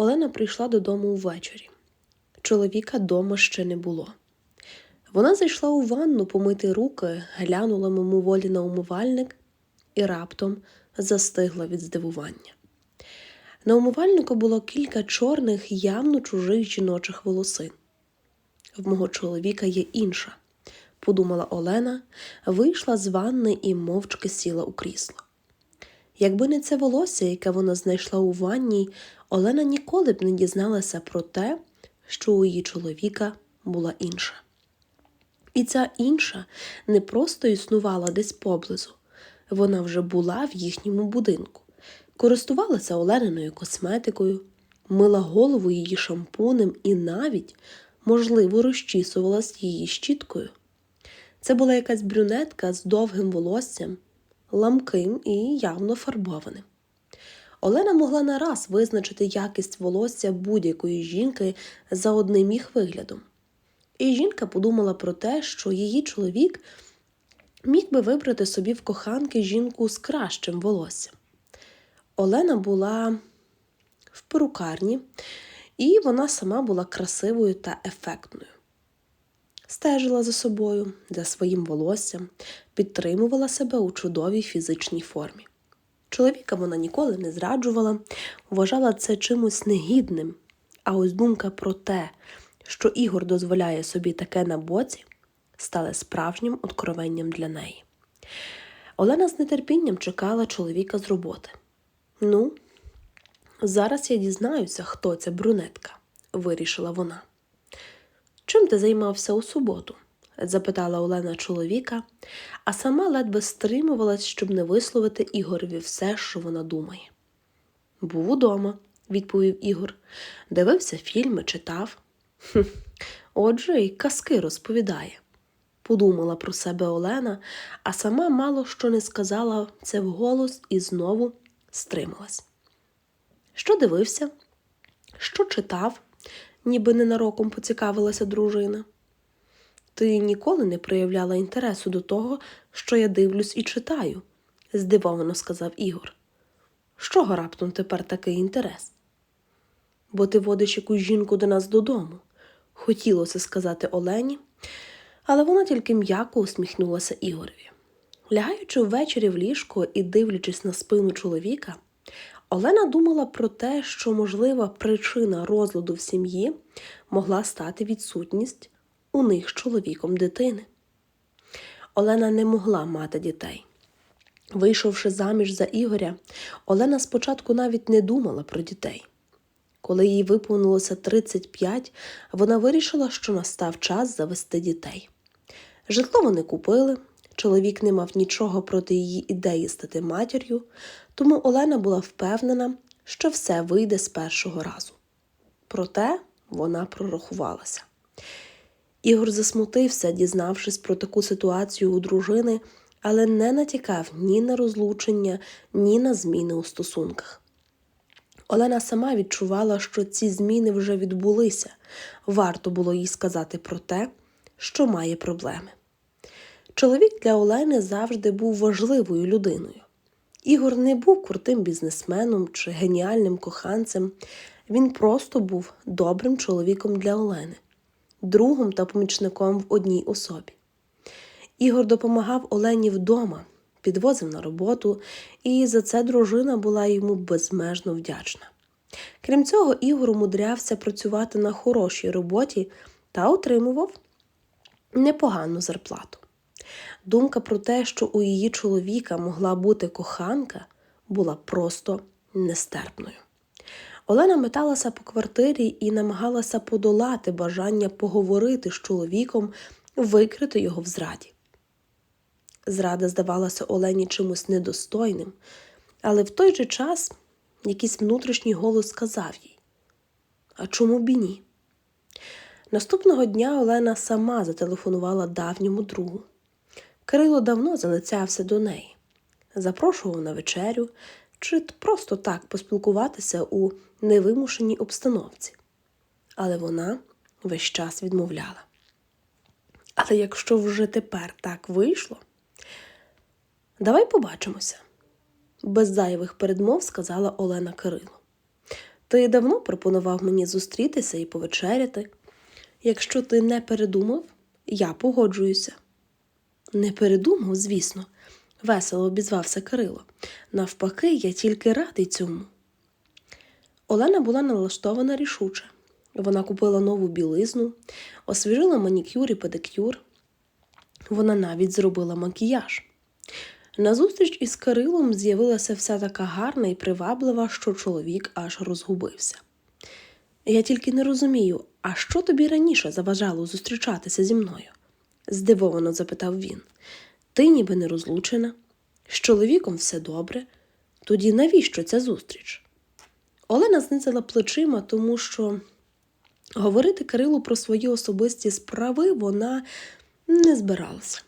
Олена прийшла додому ввечері. Чоловіка дома ще не було. Вона зайшла у ванну помити руки, глянула мимоволі на умивальник і раптом застигла від здивування. На умивальнику було кілька чорних, явно чужих жіночих волосин. В мого чоловіка є інша, подумала Олена, вийшла з ванни і мовчки сіла у крісло. Якби не це волосся, яке вона знайшла у ванні, Олена ніколи б не дізналася про те, що у її чоловіка була інша. І ця інша не просто існувала десь поблизу, вона вже була в їхньому будинку, користувалася Олениною косметикою, мила голову її шампунем і навіть, можливо, розчісувалась її щіткою. Це була якась брюнетка з довгим волоссям, ламким і явно фарбованим. Олена могла нараз визначити якість волосся будь-якої жінки за одним їх виглядом. І жінка подумала про те, що її чоловік міг би вибрати собі в коханки жінку з кращим волоссям. Олена була в перукарні, і вона сама була красивою та ефектною. Стежила за собою, за своїм волоссям, підтримувала себе у чудовій фізичній формі. Чоловіка вона ніколи не зраджувала, вважала це чимось негідним. А ось думка про те, що Ігор дозволяє собі таке на боці, стала справжнім откровенням для неї. Олена з нетерпінням чекала чоловіка з роботи. Ну, зараз я дізнаюся, хто ця брюнетка, вирішила вона. Чим ти займався у суботу? Запитала Олена чоловіка, а сама ледве стримувалась, щоб не висловити Ігорові все, що вона думає. Був удома, відповів Ігор, дивився фільми, читав. «Хм, Отже, й казки розповідає, подумала про себе Олена, а сама мало що не сказала це вголос і знову стрималась. Що дивився? Що читав? ніби ненароком поцікавилася дружина. Ти ніколи не проявляла інтересу до того, що я дивлюсь і читаю, здивовано сказав Ігор. З чого раптом тепер такий інтерес? Бо ти водиш якусь жінку до нас додому, хотілося сказати Олені, але вона тільки м'яко усміхнулася Ігорові. Лягаючи ввечері в ліжко і дивлячись на спину чоловіка, Олена думала про те, що можлива причина розладу в сім'ї могла стати відсутність у них з чоловіком дитини. Олена не могла мати дітей. Вийшовши заміж за Ігоря, Олена спочатку навіть не думала про дітей. Коли їй виповнилося 35, вона вирішила, що настав час завести дітей. Житло вони купили, чоловік не мав нічого проти її ідеї стати матір'ю, тому Олена була впевнена, що все вийде з першого разу. Проте вона прорахувалася. Ігор засмутився, дізнавшись про таку ситуацію у дружини, але не натякав ні на розлучення, ні на зміни у стосунках. Олена сама відчувала, що ці зміни вже відбулися, варто було їй сказати про те, що має проблеми. Чоловік для Олени завжди був важливою людиною. Ігор не був крутим бізнесменом чи геніальним коханцем, він просто був добрим чоловіком для Олени, другом та помічником в одній особі. Ігор допомагав Олені вдома, підвозив на роботу, і за це дружина була йому безмежно вдячна. Крім цього, Ігор умудрявся працювати на хорошій роботі та отримував непогану зарплату. Думка про те, що у її чоловіка могла бути коханка, була просто нестерпною. Олена металася по квартирі і намагалася подолати бажання поговорити з чоловіком, викрити його в зраді. Зрада здавалася Олені чимось недостойним, але в той же час якийсь внутрішній голос сказав їй: А чому б і ні? Наступного дня Олена сама зателефонувала давньому другу. Кирило давно залицявся до неї, запрошував на вечерю чи просто так поспілкуватися у невимушеній обстановці. Але вона весь час відмовляла. Але якщо вже тепер так вийшло, давай побачимося, без зайвих передмов сказала Олена Кирилу. Ти давно пропонував мені зустрітися і повечеряти. Якщо ти не передумав, я погоджуюся. Не передумав, звісно, весело обізвався Кирило. Навпаки, я тільки радий цьому. Олена була налаштована рішуче. Вона купила нову білизну, освіжила манікюр і педикюр. Вона навіть зробила макіяж. На зустріч із Кирилом з'явилася вся така гарна і приваблива, що чоловік аж розгубився. Я тільки не розумію, а що тобі раніше заважало зустрічатися зі мною? здивовано запитав він. Ти ніби не розлучена, з чоловіком все добре. Тоді навіщо ця зустріч? Олена знизила плечима, тому що говорити Кирилу про свої особисті справи вона не збиралася.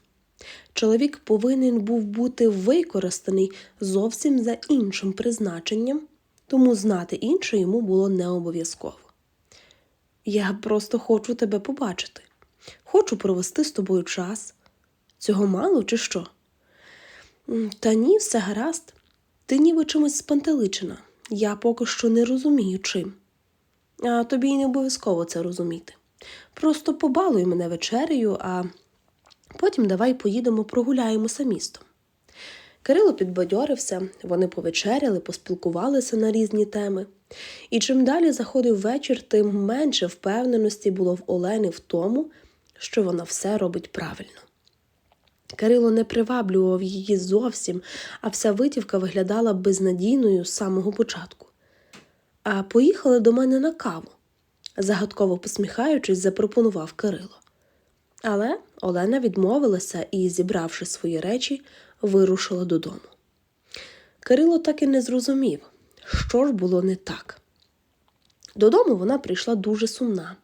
Чоловік повинен був бути використаний зовсім за іншим призначенням, тому знати інше йому було не обов'язково. Я просто хочу тебе побачити. Хочу провести з тобою час. Цього мало чи що? Та ні, все гаразд. Ти ніби чимось спантеличена. Я поки що не розумію чим. А тобі й не обов'язково це розуміти. Просто побалуй мене вечерею, а потім давай поїдемо прогуляємося містом. Кирило підбадьорився, вони повечеряли, поспілкувалися на різні теми. І чим далі заходив вечір, тим менше впевненості було в Олени в тому, що вона все робить правильно. Кирило не приваблював її зовсім, а вся витівка виглядала безнадійною з самого початку. А поїхали до мене на каву, загадково посміхаючись, запропонував Кирило. Але Олена відмовилася і, зібравши свої речі, вирушила додому. Кирило так і не зрозумів, що ж було не так. Додому вона прийшла дуже сумна.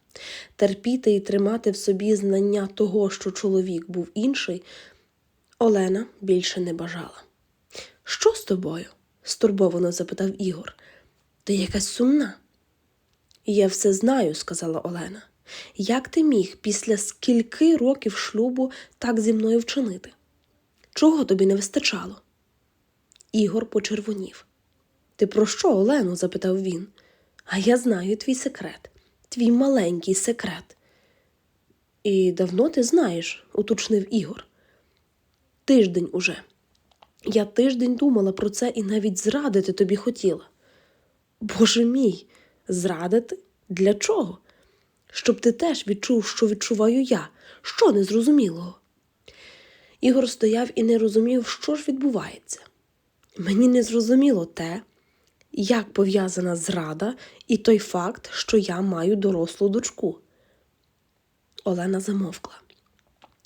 Терпіти і тримати в собі знання того, що чоловік був інший, Олена більше не бажала. Що з тобою? стурбовано запитав Ігор. Ти якась сумна? Я все знаю, сказала Олена. Як ти міг після скільки років шлюбу так зі мною вчинити? Чого тобі не вистачало? Ігор почервонів. Ти про що, Олено? запитав він. А я знаю твій секрет, твій маленький секрет. І давно ти знаєш, уточнив Ігор. Тиждень уже. Я тиждень думала про це і навіть зрадити тобі хотіла. Боже мій, зрадити? Для чого? Щоб ти теж відчув, що відчуваю я, що незрозумілого. Ігор стояв і не розумів, що ж відбувається. Мені не зрозуміло те, як пов'язана зрада і той факт, що я маю дорослу дочку. Олена замовкла.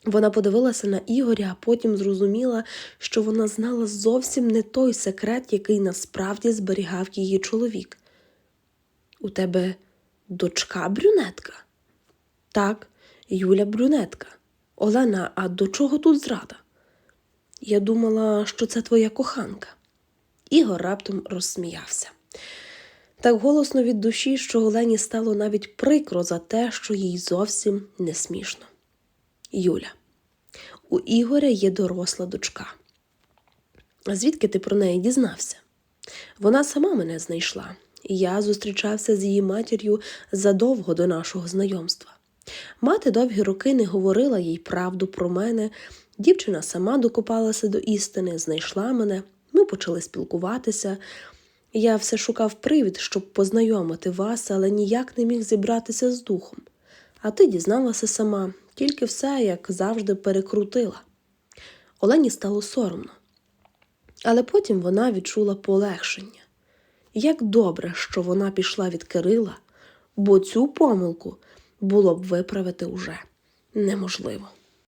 Вона подивилася на Ігоря, а потім зрозуміла, що вона знала зовсім не той секрет, який насправді зберігав її чоловік. У тебе дочка брюнетка? Так, Юля брюнетка. Олена, а до чого тут зрада? Я думала, що це твоя коханка. Ігор раптом розсміявся. Так голосно від душі, що Олені стало навіть прикро за те, що їй зовсім не смішно. Юля, у Ігоря є доросла дочка. А звідки ти про неї дізнався? Вона сама мене знайшла, я зустрічався з її матір'ю задовго до нашого знайомства. Мати довгі роки не говорила їй правду про мене. Дівчина сама докопалася до істини, знайшла мене, ми почали спілкуватися. Я все шукав привід, щоб познайомити вас, але ніяк не міг зібратися з духом. А ти дізналася сама, тільки все, як завжди, перекрутила. Олені стало соромно. Але потім вона відчула полегшення. Як добре, що вона пішла від Кирила, бо цю помилку було б виправити уже неможливо.